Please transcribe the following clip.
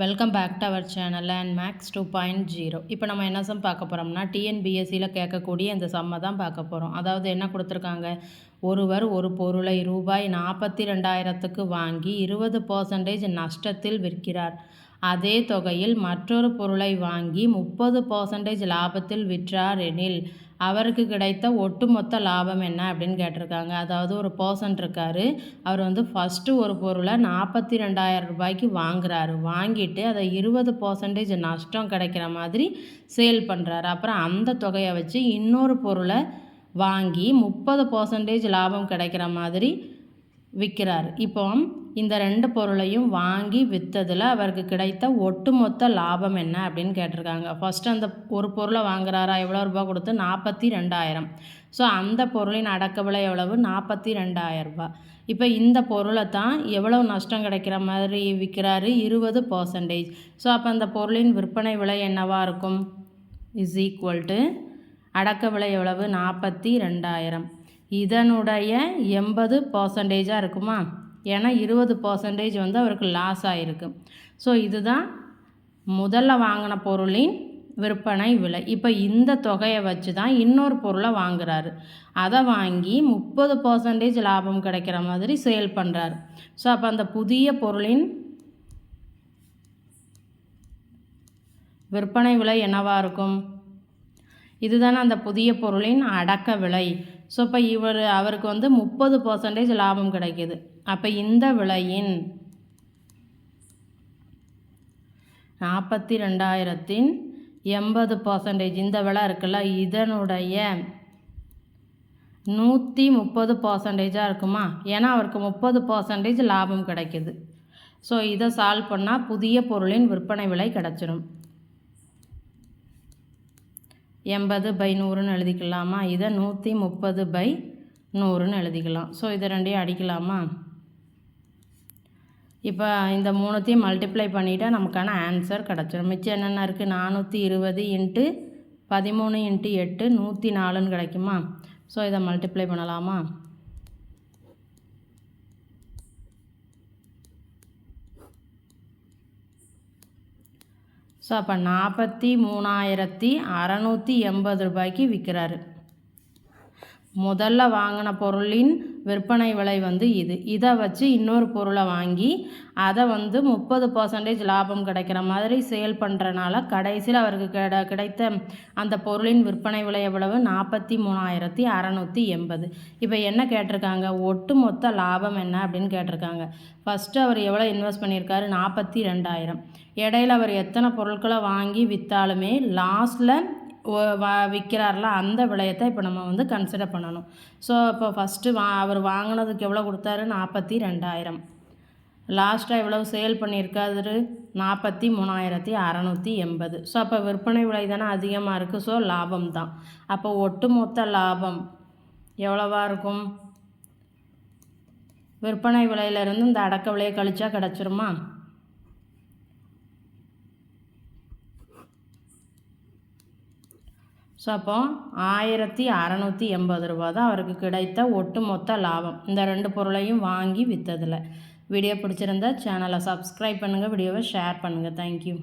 Welcome back to our channel land max two point zero இப்போ நம்ம என்ன some பார்க்க போகிறோம்னா டிஎன்பிஎஸ்சியில் கேட்கக்கூடிய இந்த சம்மை தான் பார்க்க போகிறோம் அதாவது என்ன கொடுத்துருக்காங்க? ஒருவர் ஒரு பொருளை ரூபாய் நாற்பத்தி ரெண்டாயிரத்துக்கு வாங்கி இருபது பர்சன்டேஜ் நஷ்டத்தில் விற்கிறார். அதே தொகையில் மற்றொரு பொருளை வாங்கி முப்பது பர்சன்டேஜ் லாபத்தில் விற்றார் எனில் அவருக்கு கிடைத்த ஒட்டுமொத்த லாபம் என்ன அப்படின்னு கேட்டிருக்காங்க. அதாவது ஒரு பர்சன் இருக்கார். அவர் வந்து ஃபஸ்ட்டு ஒரு பொருளை நாற்பத்தி ரெண்டாயிரம் ரூபாய்க்கு வாங்குறாரு. வாங்கிட்டு அதை இருபது பர்சன்டேஜ் நஷ்டம் கிடைக்கிற மாதிரி சேல் பண்ணுறாரு அப்புறம் அந்த தொகையை வச்சு இன்னொரு பொருளை வாங்கி முப்பது பர்சன்டேஜ் லாபம் கிடைக்கிற மாதிரி விற்கிறார். இப்போ இந்த ரெண்டு பொருளையும் வாங்கி விற்றதில் அவருக்கு கிடைத்த ஒட்டுமொத்த லாபம் என்ன அப்படின்னு கேட்டிருக்காங்க. ஃபஸ்ட்டு அந்த ஒரு பொருளை வாங்குறாரா? எவ்வளோ ரூபா கொடுத்து? நாற்பத்தி ரெண்டாயிரம். ஸோ அந்த பொருளின் அடக்க விலை எவ்வளவு? நாற்பத்தி ரெண்டாயிரரூபா இப்போ இந்த பொருளை தான் எவ்வளோ நஷ்டம் கிடைக்கிற மாதிரி விற்கிறாரு? இருபது பர்சன்டேஜ் ஸோ அப்போ அந்த பொருளின் விற்பனை விலை என்னவாக இருக்கும்? இஸ் ஈக்குவல் டு அடக்க விலை எவ்வளவு? நாற்பத்தி ரெண்டாயிரம். இதனுடைய எண்பது பர்சன்டேஜாக இருக்குமா? ஏன்னா இருபது பர்சன்டேஜ் வந்து அவருக்கு லாஸ் ஆகிருக்கு ஸோ இதுதான் முதல்ல வாங்கின பொருளின் விற்பனை விலை. இப்போ இந்த தொகையை வச்சு தான் இன்னொரு பொருளை வாங்குறாரு. அதை வாங்கி முப்பது பர்சன்டேஜ் லாபம் கிடைக்கிற மாதிரி சேல் பண்ணுறாரு ஸோ அப்போ அந்த புதிய பொருளின் விற்பனை விலை என்னவாக இருக்கும்? இதுதானே அந்த புதிய பொருளின் அடக்க விலை. ஸோ இப்போ இவர் அவருக்கு வந்து முப்பது பர்சன்டேஜ் லாபம் கிடைக்கிது. அப்போ இந்த விலையின் நாற்பத்தி ரெண்டாயிரத்தின் எண்பது பர்சன்டேஜ் இந்த விலை இருக்குல்ல இதனுடைய நூற்றி முப்பது பர்சன்டேஜாக இருக்குமா? ஏன்னா அவருக்கு முப்பது பர்சன்டேஜ் லாபம் கிடைக்கிது. ஸோ இதை சால்வ் பண்ணால் புதிய பொருளின் விற்பனை விலை கிடச்சிடும் எண்பது பை நூறுன்னு எழுதிக்கலாமா? இதை நூற்றி முப்பது பை நூறுன்னு எழுதிக்கலாம். ஸோ இதை ரெண்டையும் அடிக்கலாமா? இப்போ இந்த மூணுத்தையும் மல்டிப்ளை பண்ணிவிட்டால் நமக்கான ஆன்சர் கிடச்சிடும் மிச்சம் என்னென்ன இருக்குது நானூற்றி இருபது இன்ட்டு பதிமூணு இன்ட்டு எட்டு நூற்றி நாலுன்னு கிடைக்குமா? ஸோ இதை மல்டிப்ளை பண்ணலாமா? ஸோ அப்போ நாற்பத்தி மூணாயிரத்தி அறநூற்றி எண்பது ரூபாய்க்கு விற்கிறாரு முதல்ல வாங்கின பொருளின் விற்பனை விலை வந்து இது. இதை வச்சு இன்னொரு பொருளை வாங்கி அதை வந்து முப்பது பர்சன்டேஜ் லாபம் கிடைக்கிற மாதிரி சேல் பண்ணுறனால கடைசியில் அவருக்கு கிட கிடைத்த அந்த பொருளின் விற்பனை விலை எவ்வளவு? நாற்பத்தி மூணாயிரத்தி அறநூற்றி எண்பது. இப்போ என்ன கேட்டிருக்காங்க? ஒட்டு மொத்த லாபம் என்ன அப்படின்னு கேட்டிருக்காங்க. ஃபஸ்ட்டு அவர் எவ்வளோ இன்வெஸ்ட் பண்ணியிருக்காரு? நாற்பத்தி ரெண்டாயிரம். இடையில அவர் எத்தனை பொருட்களை வாங்கி விற்றாலுமே லாஸ்ட்டில் வா விற்கிறார்ல அந்த விலையத்தை இப்போ நம்ம வந்து கன்சிடர் பண்ணணும். ஸோ இப்போ ஃபஸ்ட்டு வா அவர் வாங்கினதுக்கு எவ்வளோ கொடுத்தாரு? நாற்பத்தி ரெண்டாயிரம். லாஸ்ட்டாக எவ்வளோ சேல் பண்ணியிருக்காரு? நாற்பத்தி மூணாயிரத்தி அறநூற்றி எண்பது. ஸோ அப்போ விற்பனை விலை தானே அதிகமாக இருக்குது ஸோ லாபம் தான் அப்போ ஒட்டுமொத்த லாபம் எவ்வளவா இருக்கும்? விற்பனை விலையிலேருந்து இந்த அடக்க விலையை கழிச்சா கிடச்சிருமா? ஸோ அப்போ ஆயிரத்தி அறநூற்றி எண்பது ரூபா தான் அவருக்கு கிடைத்த ஒட்டு மொத்த லாபம். இந்த ரெண்டு பொருளையும் வாங்கி விற்றதில் வீடியோ பிடிச்சிருந்தா சேனலை சப்ஸ்கிரைப் பண்ணுங்கள் வீடியோவை ஷேர் பண்ணுங்கள் தேங்க்யூ